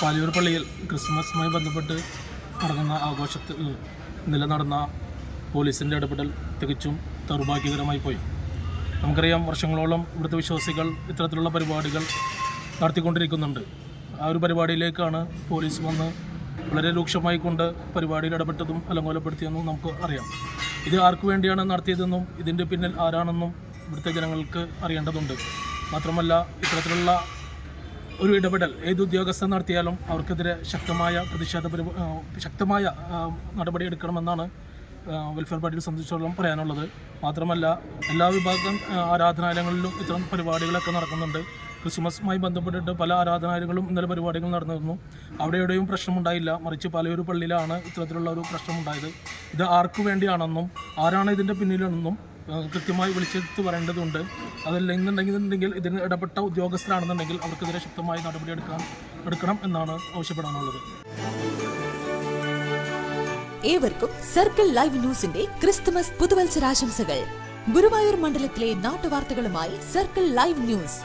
പാലിയൂർ പള്ളിയിൽ ക്രിസ്മസുമായി ബന്ധപ്പെട്ട് നടന്ന ആഘോഷത്തിൽ നിലനടന്ന നടന്ന പോലീസിന്റെ ഇടപെടൽ തികച്ചും ദൗർഭാഗ്യകരമായി പോയി. നമുക്കറിയാം വർഷങ്ങളോളം ഇവിടുത്തെ വിശ്വാസികൾ ഇത്തരത്തിലുള്ള പരിപാടികൾ നടത്തിക്കൊണ്ടിരിക്കുന്നുണ്ട്. ആ ഒരു പരിപാടിയിലേക്കാണ് പോലീസ് വന്ന് വളരെ രൂക്ഷമായി കൊണ്ട് പരിപാടിയിൽ ഇടപെട്ടതും അലങ്കോലപ്പെടുത്തിയെന്നും നമുക്ക് അറിയാം. ഇത് ആർക്കു വേണ്ടിയാണ് നടത്തിയതെന്നും ഇതിന്റെ പിന്നിൽ ആരാണെന്നും ഇവിടുത്തെ ജനങ്ങൾക്ക് അറിയേണ്ടതുണ്ട്. മാത്രമല്ല ഇത്തരത്തിലുള്ള ഒരു ഇടപെടൽ ഏത് ഉദ്യോഗസ്ഥൻ നടത്തിയാലും അവർക്കെതിരെ ശക്തമായ പ്രതിഷേധ ശക്തമായ നടപടി എടുക്കണമെന്നാണ് വെൽഫെയർ പാർട്ടിയെ സംബന്ധിച്ചിടത്തോളം പറയാനുള്ളത്. മാത്രമല്ല എല്ലാ വിഭാഗം ആരാധനാലയങ്ങളിലും ഇത്തരം പരിപാടികളൊക്കെ നടക്കുന്നുണ്ട്. ക്രിസ്മസുമായി ബന്ധപ്പെട്ടിട്ട് പല ആരാധനാലയങ്ങളും ഇന്നലെ പരിപാടികൾ നടന്നിരുന്നു. അവിടെ എവിടെയും പ്രശ്നമുണ്ടായില്ല. മറിച്ച് പലയൊരു പള്ളിയിലാണ് ഇത്തരത്തിലുള്ള ഒരു പ്രശ്നമുണ്ടായത്. ഇത് ആർക്കു വേണ്ടിയാണെന്നും ആരാണ് ഇതിന്റെ പിന്നിലെന്നും കൃത്യമായി വിളിച്ചെടുത്ത് പറയേണ്ടതുണ്ട്. അതല്ലെന്നുണ്ടെങ്കിൽ ഇതിന് ഇടപെട്ട ഉദ്യോഗസ്ഥരാണെന്നുണ്ടെങ്കിൽ അവർക്കെതിരെ ശക്തമായ നടപടിയെടുക്കാൻ എടുക്കണം എന്നാണ് ആവശ്യപ്പെടാനുള്ളത്. ഏവർക്കും സർക്കിൾ ലൈവ് ന്യൂസിന്റെ ക്രിസ്തുമസ് പുതുവത്സരാശംസകൾ. ഗുരുവായൂർ മണ്ഡലത്തിലെ നാട്ടുവാർത്തകളുമായി സർക്കിൾ ലൈവ് ന്യൂസ്.